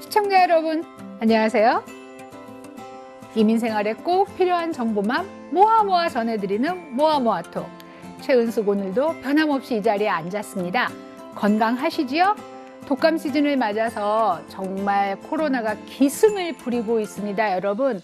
시청자 여러분, 안녕하세요. 이민 생활에 꼭 필요한 정보만 모아 모아 전해드리는 모아 모아톡. 최은숙 오늘도 변함없이 이 자리에 앉았습니다. 건강하시지요? 독감 시즌을 맞아서 정말 코로나가 기승을 부리고 있습니다, 여러분.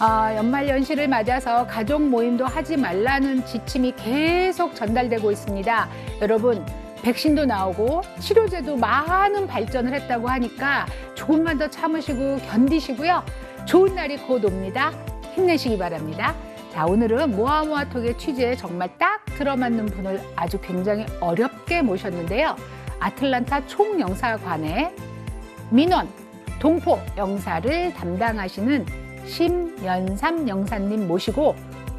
아, 연말 연시를 맞아서 가족 모임도 하지 말라는 지침이 계속 전달되고 있습니다. 여러분, 백신도 나오고 치료제도 많은 발전을 했다고 하니까 조금만 더 참으시고 견디시고요. 좋은 날이 곧 옵니다. 힘내시기 바랍니다. 자, 오늘은 모아모아톡의 취지에 정말 딱 들어맞는 분을 아주 굉장히 어렵게 모셨는데요. 아틀란타 총영사관의 민원, 동포 영사를 담당하시는 심연삼 영사님 모시고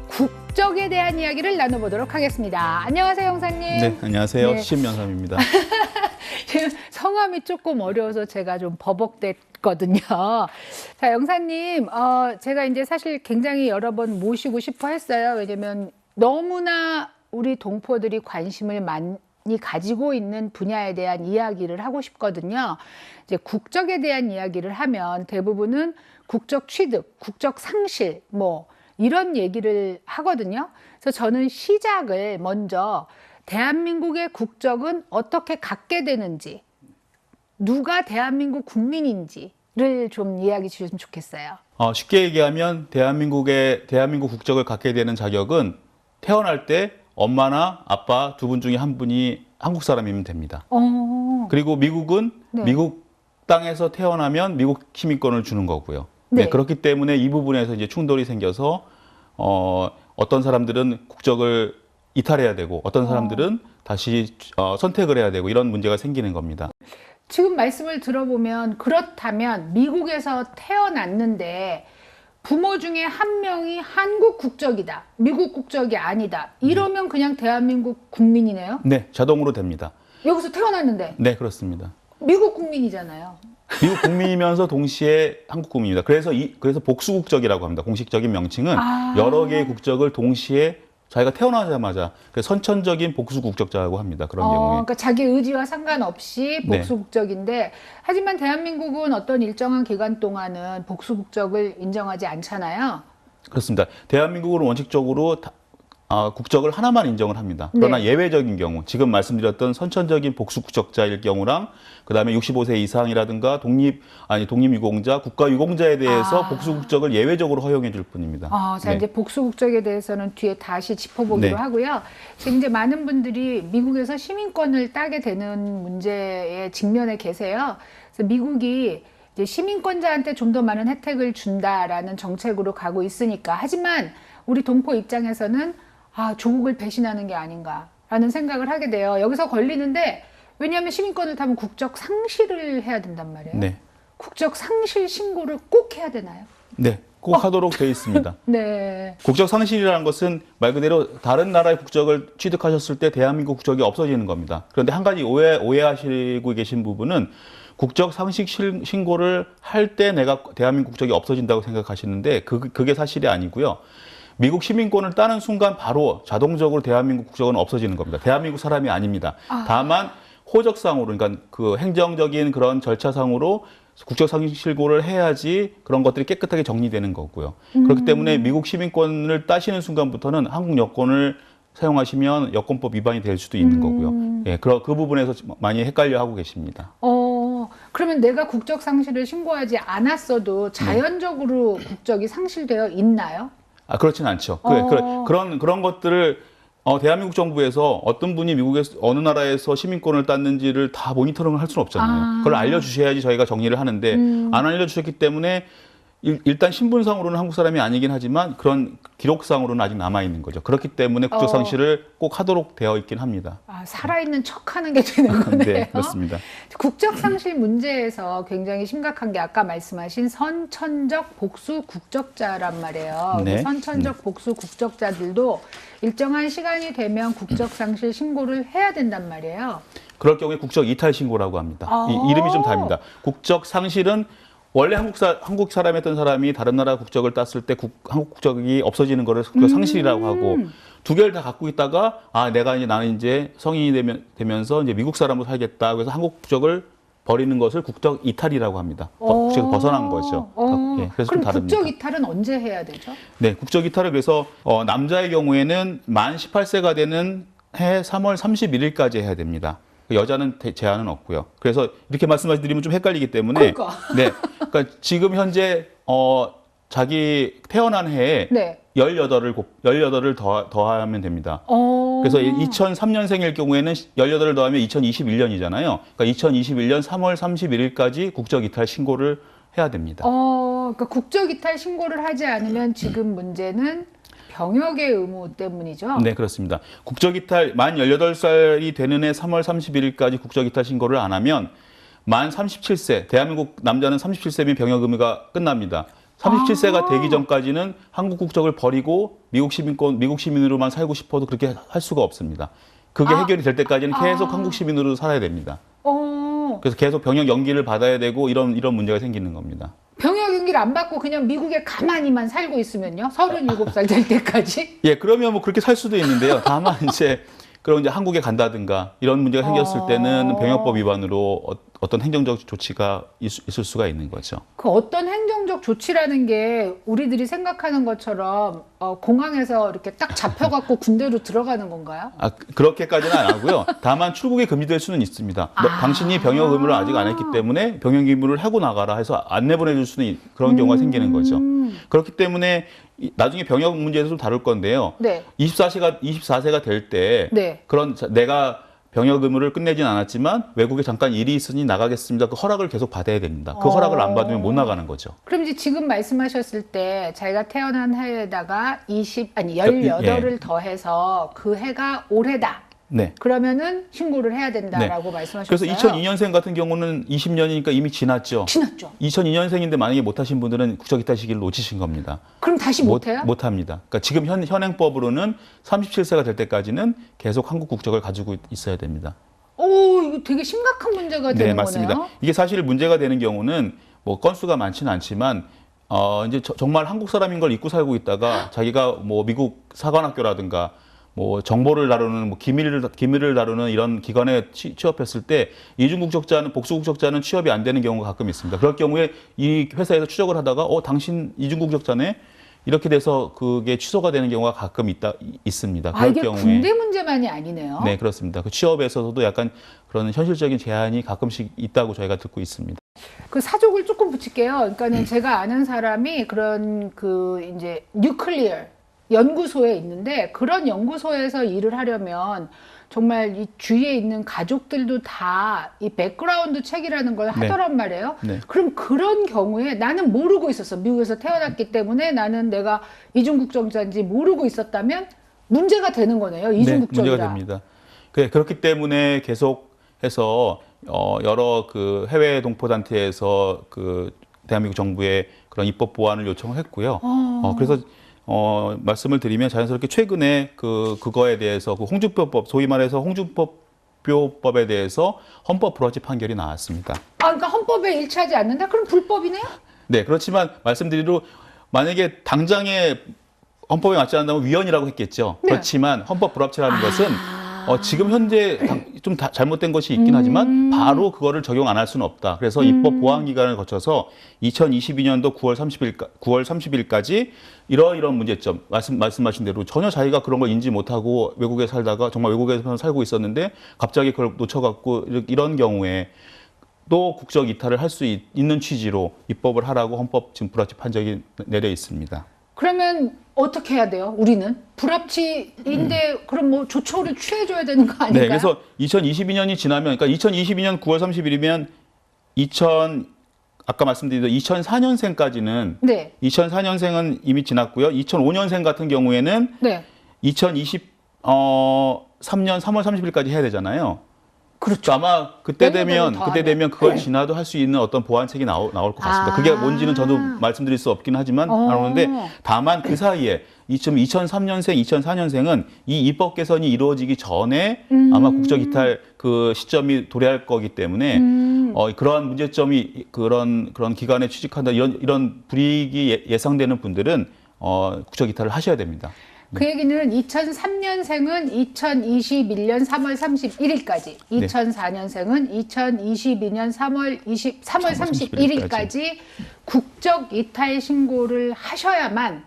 국 적에 대한 이야기를 나눠보도록 하겠습니다. 안녕하세요, 영사님. 네, 안녕하세요. 네. 심연삼입니다. 지금 성함이 조금 어려워서 제가 좀 버벅댔거든요. 자, 영사님, 어, 제가 이제 사실 굉장히 여러 번 모시고 싶어 했어요. 왜냐면 너무나 우리 동포들이 관심을 많이 가지고 있는 분야에 대한 이야기를 하고 싶거든요. 이제 국적에 대한 이야기를 하면 대부분은 국적 취득, 국적 상실, 뭐, 이런 얘기를 하거든요. 그래서 저는 시작을 먼저 대한민국의 국적은 어떻게 갖게 되는지, 누가 대한민국 국민인지를 좀 이야기 주셨으면 좋겠어요. 어, 쉽게 얘기하면 대한민국의 대한민국 국적을 갖게 되는 자격은 태어날 때 엄마나 아빠 두 분 중에 한 분이 한국 사람이면 됩니다. 어, 그리고 미국은 네. 미국 땅에서 태어나면 미국 시민권을 주는 거고요. 네. 네. 그렇기 때문에 이 부분에서 이제 충돌이 생겨서 어, 어떤 사람들은 국적을 이탈해야 되고 어떤 사람들은 다시 어, 선택을 해야 되고 이런 문제가 생기는 겁니다. 지금 말씀을 들어보면 그렇다면 미국에서 태어났는데 부모 중에 한 명이 한국 국적이다. 미국 국적이 아니다. 이러면 그냥 대한민국 국민이네요. 네, 자동으로 됩니다. 여기서 태어났는데 네, 그렇습니다. 미국 국민이잖아요. 미국 국민이면서 동시에 한국 국민입니다. 그래서 이 그래서 복수 국적이라고 합니다. 공식적인 명칭은 아. 여러 개의 국적을 동시에 자기가 태어나자마자 그 선천적인 복수 국적자라고 합니다. 그런 어, 경우에 그러니까 자기 의지와 상관없이 네. 복수 국적인데 하지만 대한민국은 어떤 일정한 기간 동안은 복수 국적을 인정하지 않잖아요. 그렇습니다. 대한민국은 원칙적으로 다- 아, 국적을 하나만 인정을 합니다. 그러나 네. 예외적인 경우, 지금 말씀드렸던 선천적인 복수 국적자일 경우랑 그다음에 65세 이상이라든가 독립 아니 독립 유공자, 국가 유공자에 대해서 아. 복수 국적을 예외적으로 허용해 줄 뿐입니다. 어, 자 네. 이제 복수 국적에 대해서는 뒤에 다시 짚어보기로 네. 하고요. 지금 이제 많은 분들이 미국에서 시민권을 따게 되는 문제에 직면해 계세요. 그래서 미국이 이제 시민권자한테 좀 더 많은 혜택을 준다라는 정책으로 가고 있으니까 하지만 우리 동포 입장에서는 아 조국을 배신하는 게 아닌가라는 생각을 하게 돼요. 여기서 걸리는데 왜냐하면 시민권을 타면 국적 상실을 해야 된단 말이에요. 네. 국적 상실 신고를 꼭 해야 되나요? 네. 꼭 하도록 되어 있습니다. 네. 국적 상실이라는 것은 말 그대로 다른 나라의 국적을 취득하셨을 때 대한민국 국적이 없어지는 겁니다. 그런데 한 가지 오해, 오해하시고 계신 부분은 국적 상식 실- 신고를 할 때 내가 대한민국 국적이 없어진다고 생각하시는데 그, 그게 사실이 아니고요. 미국 시민권을 따는 순간 바로 자동적으로 대한민국 국적은 없어지는 겁니다. 대한민국 사람이 아닙니다. 다만 호적상으로 그러니까 그 행정적인 그런 절차상으로 국적 상실고를 해야지 그런 것들이 깨끗하게 정리되는 거고요. 그렇기 때문에 미국 시민권을 따시는 순간부터는 한국 여권을 사용하시면 여권법 위반이 될 수도 있는 거고요. 예, 그, 그 부분에서 많이 헷갈려 하고 계십니다. 어, 그러면 내가 국적 상실을 신고하지 않았어도 자연적으로 국적이 상실되어 있나요? 아, 그렇진 않죠. 그, 어. 그, 그런, 그런 것들을 어, 대한민국 정부에서 어떤 분이 미국에서 어느 나라에서 시민권을 땄는지를 다 모니터링을 할 수는 없잖아요. 아. 음. 그걸 알려주셔야지 저희가 정리를 하는데 안 알려주셨기 때문에 일, 일단 신분상으로는 한국 사람이 아니긴 하지만 그런 기록상으로는 아직 남아 있는 거죠. 그렇기 때문에 국적 어. 상실을 꼭 하도록 되어 있긴 합니다. 아, 살아있는 척하는 게 되는 거네요. 네, 그렇습니다. 국적 상실 문제에서 굉장히 심각한 게 아까 말씀하신 선천적 복수 국적자란 말이에요. 네. 선천적 복수 국적자들도 일정한 시간이 되면 국적 상실 신고를 해야 된단 말이에요. 그럴 경우에 국적 이탈 신고라고 합니다. 아. 이, 이름이 좀 다릅니다. 국적 상실은 원래 한국 사 한국 사람이었던 사람이 다른 나라 국적을 땄을 때 국, 한국 국적이 없어지는 거를 국적 상실이라고 하고 두 개를 다 갖고 있다가 아 내가 이제 나는 이제 성인이 되면 되면서 이제 미국 사람으로 살겠다 그래서 한국 국적을 버리는 것을 국적 이탈이라고 합니다. 어, 국적에서 벗어난 거죠. 어. 예, 그래서 그럼. 국적 이탈은 언제 해야 되죠? 네, 국적 이탈을 그래서 어, 남자의 경우에는 만 18세가 되는 해 3월 31일까지 해야 됩니다. 여자는 대- 제한은 없고요. 그래서 이렇게 말씀드리면 좀 헷갈리기 때문에 그러니까. 네, 그러니까 지금 현재 어, 자기 태어난 해에 네. 18을 곱, 18을 더, 더하면 됩니다. 어. 그래서 2003년생일 경우에는 18을 더하면 2021년이잖아요. 그러니까 2021년 3월 31일까지 국적 이탈 신고를 해야 됩니다. 어, 그러니까 국적 이탈 신고를 하지 않으면 지금 문제는 병역의 의무 때문이죠. 네, 그렇습니다. 국적 이탈 만 18살이 되는 해 3월 31일까지 국적 이탈 신고를 안 하면 만 37세, 대한민국 남자는 37세면 병역 의무가 끝납니다. 37세가 아. 되기 전까지는 한국 국적을 버리고 미국 시민권 미국 시민으로만 살고 싶어도 그렇게 할 수가 없습니다. 그게 아. 해결이 될 때까지는 계속 아. 한국 시민으로 살아야 됩니다. 어, 그래서 계속 병역 연기를 받아야 되고 이런 이런 문제가 생기는 겁니다. 병 역 연기를 안 받고 그냥 미국에 가만히만 살고 있으면요. 37살 될 때까지. 예, 그러면 뭐 그렇게 살 수도 있는데요. 다만 이제 그런 이제 한국에 간다든가 이런 문제가 생겼을 어. 때는 병역법 위반으로 어, 어떤 행정적 조치가 있, 있을 수가 있는 거죠. 그 어떤 행정적 조치라는 게 우리들이 생각하는 것처럼 어, 공항에서 이렇게 딱 잡혀갖고 군대로 들어가는 건가요? 아, 그- 그렇게까지는 안 하고요. 다만 출국이 금지될 수는 있습니다. 너- 아. 당신이 병역 의무를 아직 안 했기 때문에 병역 의무를 하고 나가라 해서 안 내보내줄 수는 있- 그런 경우가 생기는 거죠. 음, 그렇기 때문에 이- 나중에 병역 문제에서 좀 다룰 건데요. 네, 24세가 24세가 될때 네. 그런 자- 내가 병역 의무를 끝내진 않았지만 외국에 잠깐 일이 있으니 나가겠습니다. 그 허락을 계속 받아야 됩니다. 그 어. 허락을 안 받으면 못 나가는 거죠. 그럼 이제 지금 말씀하셨을 때 자기가 태어난 해에다가 20 아니 예. 18을 더해서 그 해가 올해다. 네. 그러면은 신고를 해야 된다라고 말씀하셨어요. 그래서 2002년생 같은 경우는 20년이니까 이미 지났죠. 지났죠. 2002년생인데 만약에 못하신 분들은 국적 이탈 시기를 놓치신 겁니다. 그럼 다시 못, 해요? 못 합니다. 그러니까 지금 현, 현행법으로는 37세가 될 때까지는 계속 한국 국적을 가지고 있어야 됩니다. 오, 이거 되게 심각한 문제가 되는 네, 맞습니다. 거네요. 이게 사실 문제가 되는 경우는 뭐 건수가 많지는 않지만 어 이제 저- 정말 한국 사람인 걸 잊고 살고 있다가 자기가 뭐 미국 사관학교라든가 뭐 정보를 다루는 뭐 기밀을 기밀을 다루는 이런 기관에 취, 취업했을 때 이중 국적자는 복수 국적자는 취업이 안 되는 경우가 가끔 있습니다. 그럴 경우에 이 회사에서 추적을 하다가 어 당신 이중 국적자네 이렇게 돼서 그게 취소가 되는 경우가 가끔 있다 이- 있습니다. 아, 그럴 이게 경우에 군대 문제만이 아니네요. 네 그렇습니다. 그 취업에서도 약간 그런 현실적인 제한이 가끔씩 있다고 저희가 듣고 있습니다. 그 사족을 조금 붙일게요. 음. 그러니까는 제가 아는 사람이 그런 그 이제 뉴클리어 연구소에 있는데 그런 연구소에서 일을 하려면 정말 이 주위에 있는 가족들도 다 이 백그라운드 책이라는 걸 네. 하더란 말이에요. 네. 그럼 그런 경우에 나는 모르고 있었어. 미국에서 태어났기 때문에 나는 내가 이중국적자인지 모르고 있었다면 문제가 되는 거네요. 네, 이중국적이라. 문제가 됩니다. 그, 그렇기 때문에 계속해서 어, 여러 그 해외 동포단체에서 그 대한민국 정부에 그런 입법 보완을 요청을 했고요. 어. 어, 그래서 어, 말씀을 드리면 자연스럽게 최근에 그 그거에 대해서 그 홍준표법 소위 말해서 홍준표 법에 대해서 헌법 불합치 판결이 나왔습니다. 아, 그러니까 헌법에 일치하지 않는다? 그럼 불법이네요? 네, 그렇지만 말씀드리로 만약에 당장에 헌법에 맞지 않는다면 위헌이라고 했겠죠. 네. 그렇지만 헌법 불합치라는 것은 아. 어, 지금 현재 당- 좀 다- 잘못된 것이 있긴 음. 하지만 바로 그거를 적용 안 할 수는 없다. 그래서 입법 보완 기간을 거쳐서 2022년도 9월 30일 9월 30일까지 이러이런 문제점 말씀 말씀하신 대로 전혀 자기가 그런 걸 인지 못하고 외국에 살다가 정말 외국에서 살고 있었는데 갑자기 그걸 놓쳐갖고 이런 경우에 또 국적 이탈을 할 수 있는 취지로 입법을 하라고 헌법 지금 불합치 판정이 내려 있습니다. 그러면 어떻게 해야 돼요? 우리는 불합치인데 그럼 뭐 조처를 취해줘야 되는 거 아닌가요? 네, 그래서 2022년이 지나면, 그러니까 2022년 9월 30일이면 2000 아까 말씀드린 2004년생까지는 네, 2004년생은 이미 지났고요. 2005년생 같은 경우에는 네, 2023년 3월 30일까지 해야 되잖아요. 그렇죠. 아마 그때 내년에는 되면 더 그때 하네. 되면 그걸 네. 지나도 할 수 있는 어떤 보완책이 나오, 나올 것 같습니다. 아. 그게 뭔지는 저도 말씀드릴 수 없긴 하지만 어. 나오는데 다만 그 사이에 이쯤 2003년생, 2004년생은 이 입법 개선이 이루어지기 전에 음. 아마 국적 이탈 그 시점이 도래할 거기 때문에 음. 어, 그러한 문제점이 그런 그런 기관에 취직한다 이런 이런 불이익이 예- 예상되는 분들은 어, 국적 이탈을 하셔야 됩니다. 그 얘기는 2003년생은 2021년 3월 31일까지, 네. 2004년생은 2022년 3월 20, 3월 31일 31일까지 국적 이탈 신고를 하셔야만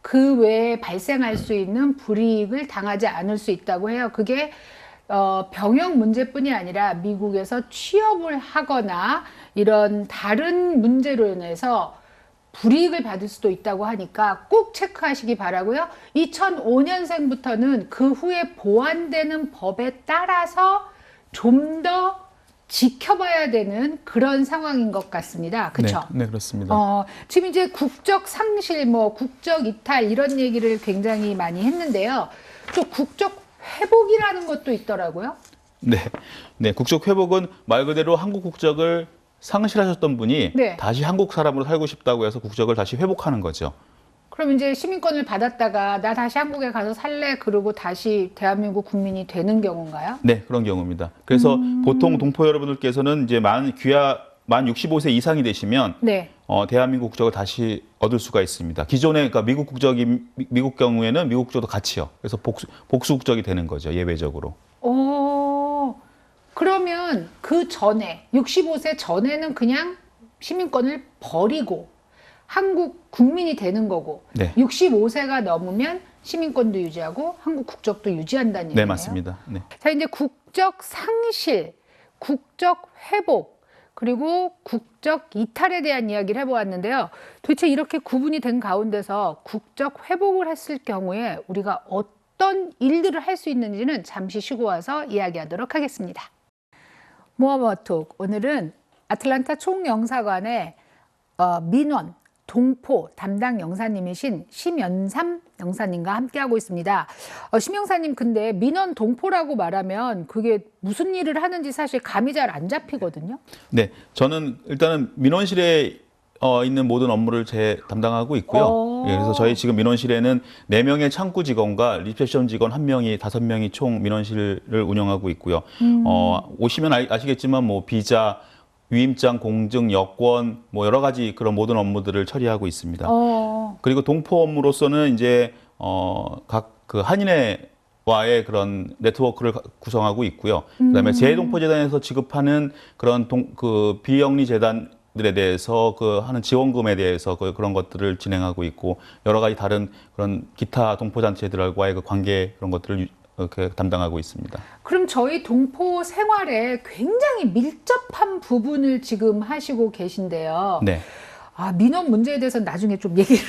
그 외에 발생할 수 있는 불이익을 당하지 않을 수 있다고 해요. 그게 어, 병역 문제뿐이 아니라 미국에서 취업을 하거나 이런 다른 문제로 인해서 불이익을 받을 수도 있다고 하니까 꼭 체크하시기 바라고요. 2005년생부터는 그 후에 보완되는 법에 따라서 좀 더 지켜봐야 되는 그런 상황인 것 같습니다. 그렇죠? 네, 네, 그렇습니다. 어, 지금 이제 국적 상실, 뭐 국적 이탈 이런 얘기를 굉장히 많이 했는데요. 또 국적 회복이라는 것도 있더라고요. 네. 네, 국적 회복은 말 그대로 한국 국적을 상실하셨던 분이 네. 다시 한국 사람으로 살고 싶다고 해서 국적을 다시 회복하는 거죠. 그럼 이제 시민권을 받았다가 나 다시 한국에 가서 살래 그러고 다시 대한민국 국민이 되는 경우인가요? 네, 그런 경우입니다. 그래서 음. 보통 동포 여러분들께서는 이제 만 귀하 만 65세 이상이 되시면 네. 어, 대한민국 국적을 다시 얻을 수가 있습니다. 기존에 그러니까 미국 국적이 미- 미국 경우에는 미국 국적도 같이요. 그래서 복수, 복수 국적이 되는 거죠. 예외적으로. 오, 그러면 그 전에 65세 전에는 그냥 시민권을 버리고 한국 국민이 되는 거고 네. 65세가 넘으면 시민권도 유지하고 한국 국적도 유지한다는 얘기네요. 네, 맞습니다. 네. 자, 이제 국적 상실, 국적 회복, 그리고 국적 이탈에 대한 이야기를 해보았는데요. 도대체 이렇게 구분이 된 가운데서 국적 회복을 했을 경우에 우리가 어떤 일들을 할 수 있는지는 잠시 쉬고 와서 이야기하도록 하겠습니다. 모아모아톡 오늘은 아틀란타 총영사관의 어, 민원 동포 담당 영사님이신 심연삼 영사님과 함께하고 있습니다. 어, 심 영사님 근데 민원 동포라고 말하면 그게 무슨 일을 하는지 사실 감이 잘 안 잡히거든요. 네, 저는 일단은 민원실에 어, 있는 모든 업무를 제 담당하고 있고요. 오. 예, 그래서 저희 지금 민원실에는 네 명의 창구 직원과 리셉션 직원 한 명이 다섯 명이 총 민원실을 운영하고 있고요. 어, 오시면 아, 아시겠지만 뭐 비자, 위임장 공증, 여권 뭐 여러 가지 그런 모든 업무들을 처리하고 있습니다. 어, 그리고 동포 업무로서는 이제 어, 각 그 한인회와의 그런 네트워크를 가- 구성하고 있고요. 그다음에 재동포재단에서 지급하는 그런 동, 그 비영리 재단 들에 대해서 그 하는 지원금에 대해서 그 그런 것들을 진행하고 있고 여러 가지 다른 그런 기타 동포 단체들과의 그 관계 그런 것들을 유- 이렇게 담당하고 있습니다. 그럼 저희 동포 생활에 굉장히 밀접한 부분을 지금 하시고 계신데요. 네, 아, 민원 문제에 대해서 나중에 좀 얘기를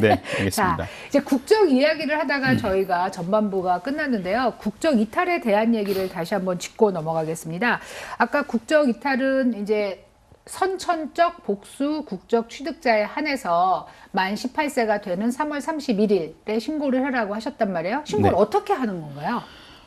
네, 알겠습니다. 자, 이제 국적 이야기를 하다가 저희가 전반부가 끝났는데요. 국적 이탈에 대한 얘기를 다시 한번 짚고 넘어가겠습니다. 아까 국적 이탈은 이제 선천적 복수 국적 취득자에 한해서 만 18세가 되는 3월 31일에 신고를 하라고 하셨단 말이에요. 신고를 네. 어떻게 하는 건가요?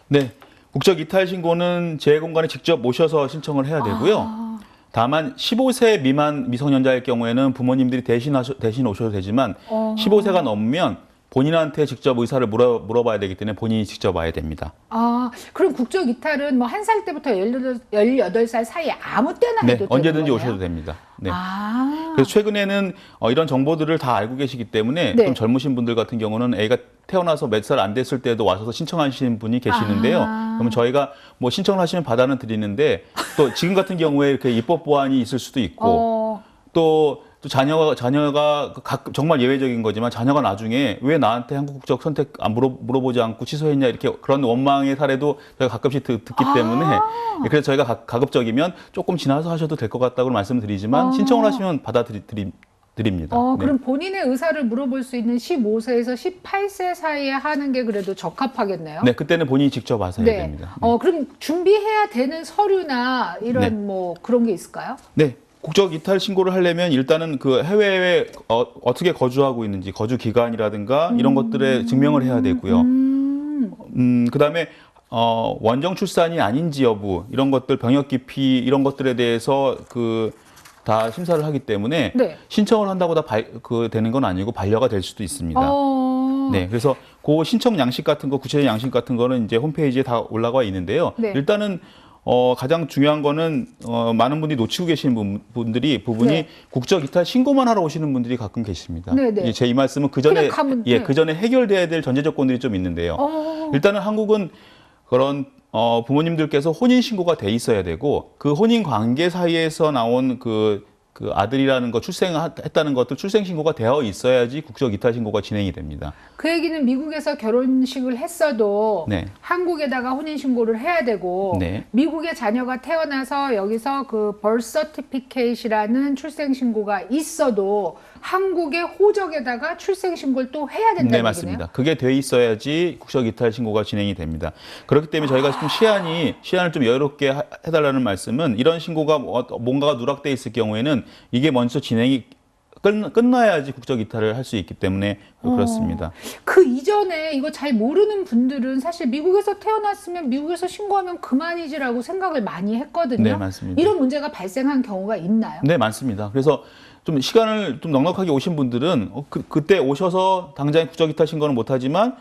네, 국적 이탈 신고는 재공관에 직접 모셔서 신청을 해야 되고요. 아, 다만 15세 미만 미성년자일 경우에는 부모님들이 대신 하셔, 대신 오셔도 되지만 어. 15세가 넘으면 본인한테 직접 의사를 물어, 물어봐야 되기 때문에 본인이 직접 와야 됩니다. 아, 그럼 국적 이탈은 뭐 한 살 때부터 18, 18 살 사이에 아무 때나 네, 해도 언제든지? 오셔도 됩니다. 네. 아, 그래서 최근에는 어, 이런 정보들을 다 알고 계시기 때문에 네. 좀 젊으신 분들 같은 경우는 애가 태어나서 몇 살 안 됐을 때도 와서 신청하시는 분이 계시는데요. 아. 그러면 저희가 뭐 신청을 하시면 받아는 드리는데 또 지금 같은 경우에 이렇게 입법 보완이 있을 수도 있고 어, 또, 또 자녀가 자녀가 각, 정말 예외적인 거지만 자녀가 나중에 왜 나한테 한국 국적 선택 안 물어, 물어보지 않고 취소했냐 이렇게 그런 원망의 사례도 저희가 가끔씩 듣, 기 아. 때문에 그래서 저희가 가, 가급적이면 조금 지나서 하셔도 될 것 같다고 말씀드리지만 아. 신청을 하시면 받아드립니다. 드립니다. 어, 네. 그럼 본인의 의사를 물어볼 수 있는 15세에서 18세 사이에 하는 게 그래도 적합하겠네요. 네, 그때는 본인이 직접 와서 해야 됩니다. 네. 어, 그럼 준비해야 되는 서류나 이런 네. 뭐 그런 게 있을까요? 네. 국적 이탈 신고를 하려면 일단은 그 해외에 어, 어떻게 거주하고 있는지 거주 기간이라든가 이런 것들에 증명을 해야 되고요. 음, 음, 그다음에 어, 원정 출산이 아닌지 여부 이런 것들 병역 기피 이런 것들에 대해서 그 다 심사를 하기 때문에 네. 신청을 한다고 다그 되는 건 아니고 반려가 될 수도 있습니다. 어, 네, 그래서 그 신청 양식 같은 거 구체적 양식 같은 거는 이제 홈페이지에 다 올라가 있는데요. 네. 일단은 어, 가장 중요한 거는 어, 많은 분들이 놓치고 계시는 분, 분들이 부분이 네. 국적 이탈 신고만 하러 오시는 분들이 가끔 계십니다. 네, 네. 제이 말씀은 그 전에 예, 돼. 그 전에 해결돼야 될 전제 조건들이 좀 있는데요. 어. 일단은 한국은 그런 어, 부모님들께서 혼인 신고가 돼 있어야 되고 그 혼인 관계 사이에서 나온 그, 그 아들이라는 거 출생했다는 것들 출생 신고가 되어 있어야지 국적 이탈 신고가 진행이 됩니다. 그 얘기는 미국에서 결혼식을 했어도 네. 한국에다가 혼인 신고를 해야 되고 네. 미국의 자녀가 태어나서 여기서 그 birth certificate이라는 출생 신고가 있어도 한국의 호적에다가 출생 신고를 또 해야 된다는 네. 맞습니다. 그게 돼 있어야지 국적 이탈 신고가 진행이 됩니다. 그렇기 때문에 저희가 좀 시한이 시한을 좀 여유롭게 하- 해달라는 말씀은 이런 신고가 뭐- 뭔가가 누락돼 있을 경우에는 이게 먼저 진행이 끝, 끝나야지 국적 이탈을 할 수 있기 때문에 어. 그렇습니다. 그 이전에 이거 잘 모르는 분들은 사실 미국에서 태어났으면 미국에서 신고하면 그만이지라고 생각을 많이 했거든요. 네, 맞습니다. 이런 문제가 발생한 경우가 있나요? 네, 많습니다. 그래서 좀 시간을 좀 넉넉하게 오신 분들은 어, 그, 그때 오셔서 당장 국적 이탈 신고는 못하지만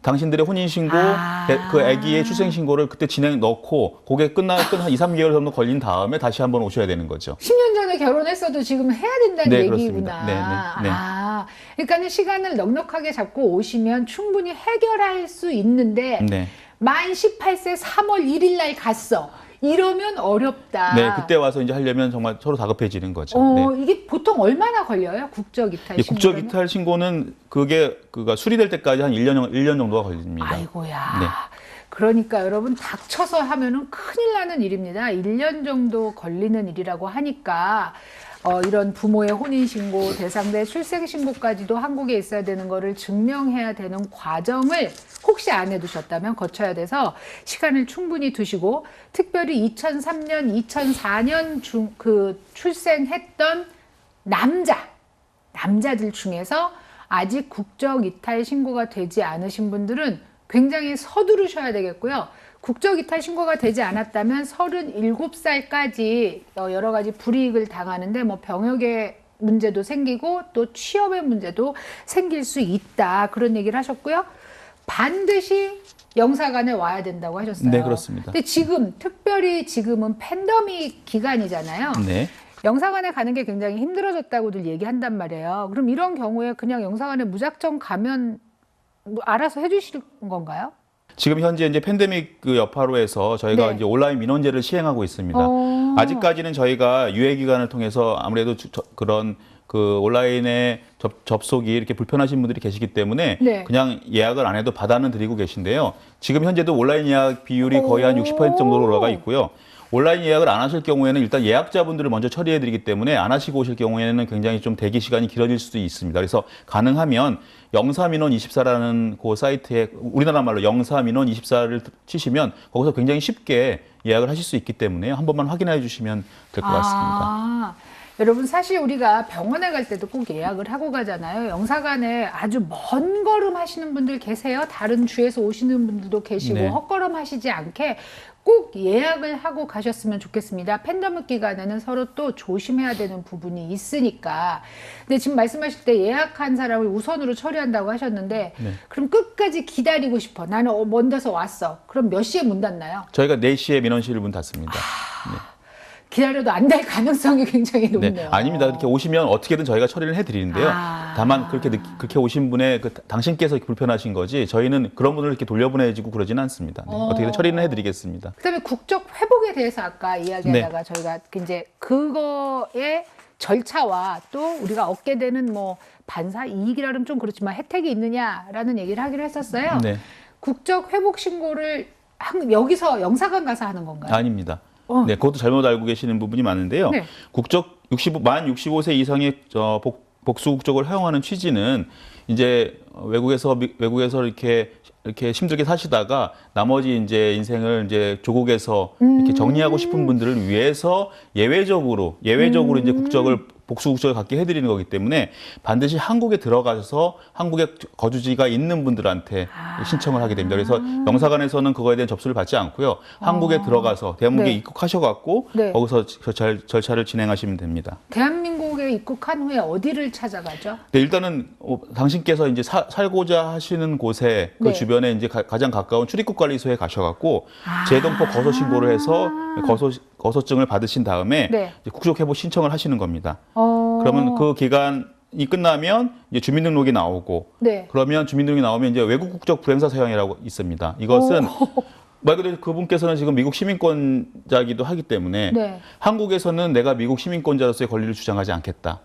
당신들의 혼인 신고, 아. 그 아기의 출생 신고를 그때 진행 넣고 그게 끝나 끝한 2, 3개월 정도 걸린 다음에 다시 한번 오셔야 되는 거죠. 10년 전에 결혼했어도 지금 해야 된다는 네, 얘기구나. 네, 네, 네. 아, 그러니까는 시간을 넉넉하게 잡고 오시면 충분히 해결할 수 있는데 네. 만 18세 3월 1일 날 갔어. 이러면 어렵다. 네, 그때 와서 이제 하려면 정말 서로 다급해지는 거죠. 어, 네. 이게 보통 얼마나 걸려요? 국적 이탈 이 국적 신고는? 이탈 신고는 그게 그가 수리될 때까지 한 1년, 정- 1년 정도가 걸립니다. 아이고야. 네. 그러니까 여러분 닥쳐서 하면은 큰일 나는 일입니다. 1년 정도 걸리는 일이라고 하니까 어, 이런 부모의 혼인신고, 대상자의 출생신고까지도 한국에 있어야 되는 거를 증명해야 되는 과정을 혹시 안 해두셨다면 거쳐야 돼서 시간을 충분히 두시고 특별히 2003년, 2004년 중, 그 출생했던 남자, 남자들 중에서 아직 국적 이탈 신고가 되지 않으신 분들은 굉장히 서두르셔야 되겠고요. 국적 이탈 신고가 되지 않았다면 37살까지 여러 가지 불이익을 당하는데 뭐 병역의 문제도 생기고 또 취업의 문제도 생길 수 있다. 그런 얘기를 하셨고요. 반드시 영사관에 와야 된다고 하셨어요. 네, 그렇습니다. 근데 지금 특별히 지금은 팬데믹 기간이잖아요. 네. 영사관에 가는 게 굉장히 힘들어졌다고들 얘기한단 말이에요. 그럼 이런 경우에 그냥 영사관에 무작정 가면 뭐 알아서 해주실 건가요? 지금 현재 이제 팬데믹 그 여파로 해서 저희가 네. 이제 온라인 민원제를 시행하고 있습니다. 어. 아직까지는 저희가 유예 기간을 통해서 아무래도 주- 저- 그런 그 온라인의 접, 접속이 이렇게 불편하신 분들이 계시기 때문에 네. 그냥 예약을 안 해도 받아는 드리고 계신데요. 지금 현재도 온라인 예약 비율이 거의 한 오. 60% 정도로 올라가 있고요. 온라인 예약을 안 하실 경우에는 일단 예약자분들을 먼저 처리해 드리기 때문에 안 하시고 오실 경우에는 굉장히 좀 대기 시간이 길어질 수도 있습니다. 그래서 가능하면 영사민원 24라는 그 사이트에 우리나라 말로 영사민원 24를 치시면 거기서 굉장히 쉽게 예약을 하실 수 있기 때문에 한 번만 확인해 주시면 될 것 같습니다. 아, 여러분 사실 우리가 병원에 갈 때도 꼭 예약을 하고 가잖아요. 영사관에 아주 먼 걸음 하시는 분들 계세요. 다른 주에서 오시는 분들도 계시고 네. 헛걸음 하시지 않게 꼭 예약을 하고 가셨으면 좋겠습니다. 팬데믹 기간에는 서로 또 조심해야 되는 부분이 있으니까. 근데 지금 말씀하실 때 예약한 사람을 우선으로 처리한다고 하셨는데 네. 그럼 끝까지 기다리고 싶어. 나는 어, 먼 데서 왔어. 그럼 몇 시에 문 닫나요? 저희가 4시에 민원실 문 닫습니다. 기다려도 안 될 가능성이 굉장히 네. 높네요. 아닙니다. 이렇게 오시면 어떻게든 저희가 처리를 해드리는데요. 아. 다만 그렇게 늦- 그렇게 오신 분의 그 다- 당신께서 불편하신 거지 저희는 그런 분을 이렇게 돌려보내지고 그러지는 않습니다. 네. 어. 어떻게든 처리는 해드리겠습니다. 그다음에 국적 회복에 대해서 아까 네. 이야기하다가 저희가 이제 그거의 절차와 또 우리가 얻게 되는 뭐 반사 이익이라 그러면 좀 그렇지만 혜택이 있느냐라는 얘기를 하기로 했었어요. 네. 국적 회복 신고를 한- 여기서 영사관 가서 하는 건가요? 아닙니다. 어. 네, 그것도 잘못 알고 계시는 부분이 많은데요. 네. 국적 65, 만 65세 이상의 저 복, 복수 국적을 허용하는 취지는 이제 외국에서 미- 외국에서 이렇게 이렇게 힘들게 사시다가 나머지 이제 인생을 이제 조국에서 이렇게 정리하고 싶은 분들을 위해서 예외적으로 예외적으로 이제 국적을 복수 국적을 갖게 해드리는 거기 때문에 반드시 한국에 들어가서 한국에 거주지가 있는 분들한테 아. 신청을 하게 됩니다. 그래서 영사관에서는 그거에 대한 접수를 받지 않고요. 한국에 들어가서 대한민국에 네. 입국하셔갖고 네. 거기서 절차, 절차를 진행하시면 됩니다. 대한민국에 입국한 후에 어디를 찾아가죠? 네, 일단은 어, 당신께서 이제 사, 사- 살고자 하시는 곳에 그 네. 주변에 이제 가, 장 가까운 출입국 관리소에 가셔갖고 아. 재동포 거소 신고를 해서 거소 거소증을 받으신 다음에 네. 국적 회복 신청을 하시는 겁니다. 어. 그러면 그 기간이 끝나면 이제 주민등록이 나오고 네. 그러면 주민등록이 나오면 이제 외국 국적 불행사 사용이라고 있습니다. 이것은 말 그대로 그분께서는 지금 미국 시민권자이기도 하기 때문에 네. 한국에서는 내가 미국 시민권자로서의 권리를 주장하지 않겠다.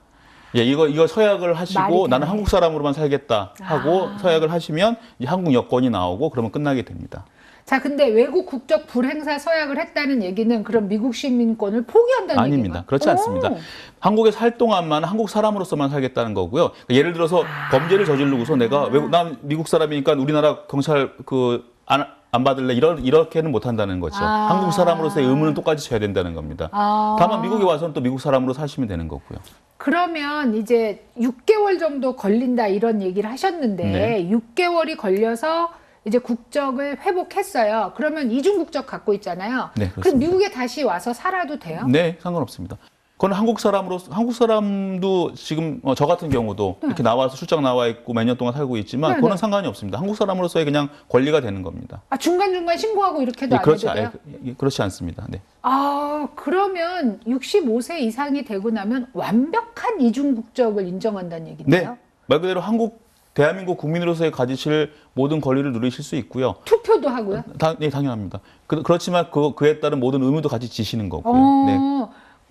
예, 이거 이거 서약을 하시고. 나는 한국 사람으로만 살겠다 하고 아. 서약을 하시면 이제 한국 여권이 나오고 그러면 끝나게 됩니다. 자, 근데 외국 국적 불행사 서약을 했다는 얘기는 그럼 미국 시민권을 포기한다는 아닙니다. 얘기인가요? 그렇지 않습니다. 오. 한국에 살 동안만 한국 사람으로서만 살겠다는 거고요. 그러니까 예를 들어서 아. 범죄를 저지르고서 내가 외국 난 미국 사람이니까 우리나라 경찰 그안 안 받을래 이런 이렇게는 못 한다는 거죠. 아. 한국 사람으로서의 의무는 똑같이 져야 된다는 겁니다. 아. 다만 미국에 와서는 또 미국 사람으로 사시면 되는 거고요. 그러면 이제 6개월 정도 걸린다 이런 얘기를 하셨는데 네. 6개월이 걸려서 이제 국적을 회복했어요. 그러면 이중 국적 갖고 있잖아요. 네, 그럼. 미국에 다시 와서 살아도 돼요? 네, 상관없습니다. 그건 한국 사람으로 한국 사람도 지금 어, 저 같은 경우도 이렇게 나와서 출장 나와 있고 몇 년 동안 살고 있지만 네, 그거는 네. 상관이 없습니다. 한국 사람으로서의 그냥 권리가 되는 겁니다. 아, 중간 중간 신고하고 이렇게도 예, 안 그렇지, 해도 돼요? 아예, 그렇지 않습니다. 네. 아, 그러면 65세 이상이 되고 나면 완벽한 이중 국적을 인정한다는 얘기인데요? 네. 말 그대로 한국 대한민국 국민으로서의 가지실 모든 권리를 누리실 수 있고요. 투표도 하고요? 당, 네, 당연합니다. 그, 그렇지만 그, 그에 따른 모든 의무도 같이 지시는 거고요. 어, 네.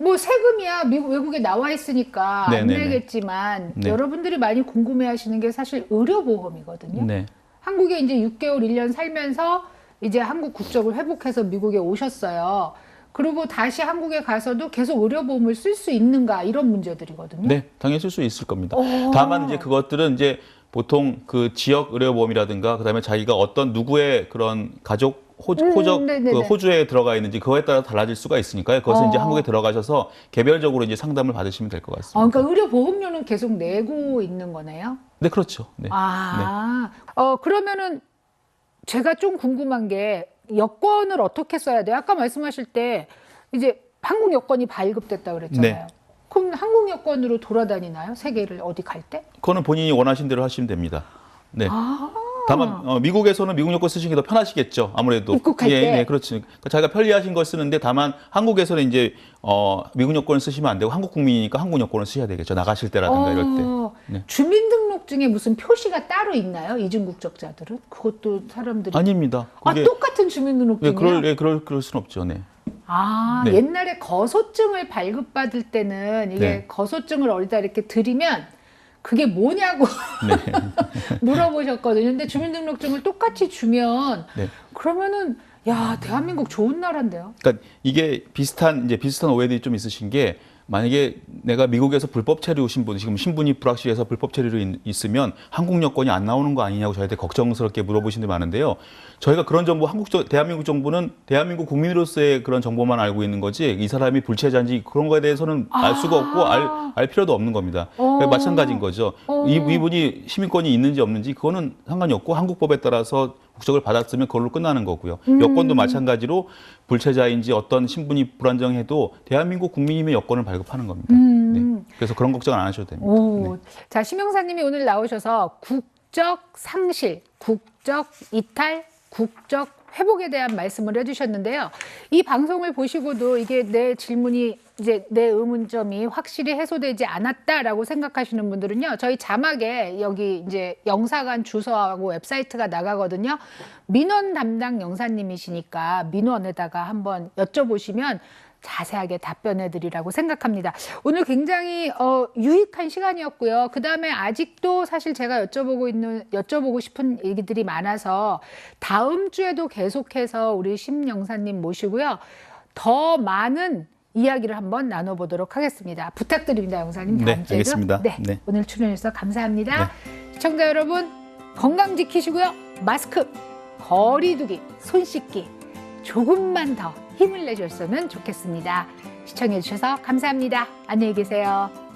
뭐 세금이야 미국 외국에 나와 있으니까 안 네네네. 내겠지만 네. 여러분들이 많이 궁금해하시는 게 사실 의료 보험이거든요. 네. 한국에 이제 6개월 1년 살면서 이제 한국 국적을 회복해서 미국에 오셨어요. 그리고 다시 한국에 가서도 계속 의료보험을 쓸 수 있는가 이런 문제들이거든요. 네, 당연히 쓸 수 있을 겁니다. 어. 다만 이제 그것들은 이제 보통 그 지역 의료보험이라든가 그다음에 자기가 어떤 누구의 그런 가족 호, 음, 호적. 그 호주에 들어가 있는지 그거에 따라 달라질 수가 있으니까요. 그것은 이제 어. 한국에 들어가셔서 개별적으로 이제 상담을 받으시면 될 것 같습니다. 어, 그러니까 의료 보험료는 계속 내고 있는 거네요. 네, 그렇죠. 네. 아, 어, 그러면은 제가 좀 궁금한 게 여권을 어떻게 써야 돼요? 아까 말씀하실 때 이제 한국 여권이 발급됐다 그랬잖아요. 네. 그럼 한국 여권으로 돌아다니나요? 세계를 어디 갈 때? 그거는 본인이 원하신 대로 하시면 됩니다. 네. 아, 다만 어, 미국에서는 미국 여권 쓰시는 게 더 편하시겠죠. 아무래도 입국할 예, 때. 네, 그렇지. 그러니까 자기가 편리하신 걸 쓰는데 다만 한국에서는 이제 어, 미국 여권을 쓰시면 안 되고 한국 국민이니까 한국 여권을 쓰셔야 되겠죠. 나가실 때라든가 이럴 때. 어, 네. 주민등록증에 무슨 표시가 따로 있나요? 이중 국적자들은? 그것도 사람들이 아닙니다. 아, 그게 똑같은 예, 주민등록증이요? 그럴 예, 그럴 그럴 수는 없죠. 네. 아, 네. 옛날에 거소증을 발급받을 때는 이게 네. 거소증을 어디다 이렇게 드리면 그게 뭐냐고 네. 물어보셨거든요. 근데 주민등록증을 똑같이 주면 네. 그러면은 야 대한민국 좋은 나라인데요. 그러니까 이게 비슷한 이제 비슷한 오해들이 좀 있으신 게 만약에 내가 미국에서 불법 체류 오신 분 지금 신분이 불확실해서 불법 체류로 있- 있으면 한국 여권이 안 나오는 거 아니냐고 저희한테 걱정스럽게 물어보시는 분 많은데요. 저희가 그런 정보 한국 정- 대한민국 정부는 대한민국 국민으로서의 그런 정보만 알고 있는 거지 이 사람이 불체자인지 그런 거에 대해서는 알 수가 없고 알, 알 필요도 없는 겁니다. 어. 마찬가지인 거죠. 어. 이, 이분이 시민권이 있는지 없는지 그거는 상관이 없고 한국법에 따라서 국적을 받았으면 그걸로 끝나는 거고요. 음. 여권도 마찬가지로 불체자인지 어떤 신분이 불안정해도 대한민국 국민이면 여권을 발급하는 겁니다. 음. 네. 그래서 그런 걱정 안 하셔도 됩니다. 오, 네. 자 심영사님이 오늘 나오셔서 국적 상실, 국적 이탈, 국적 회복에 대한 말씀을 해주셨는데요. 이 방송을 보시고도 이게 내 질문이 이제 내 의문점이 확실히 해소되지 않았다라고 생각하시는 분들은요. 저희 자막에 여기 이제 영사관 주소하고 웹사이트가 나가거든요. 민원 담당 영사님이시니까 민원에다가 한번 여쭤보시면 자세하게 답변해 드리라고 생각합니다. 오늘 굉장히 어, 유익한 시간이었고요. 그 다음에 아직도 사실 제가 여쭤보고 있는, 여쭤보고 싶은 얘기들이 많아서 다음 주에도 계속해서 우리 심영사님 모시고요. 더 많은 이야기를 한번 나눠보도록 하겠습니다. 부탁드립니다, 영사님. 다음 네, 주에도. 알겠습니다. 네, 네. 오늘 출연해주셔서 감사합니다. 시청자 여러분, 건강 지키시고요. 마스크, 거리두기, 손 씻기 조금만 더 힘을 내줬으면 좋겠습니다. 시청해주셔서 감사합니다. 안녕히 계세요.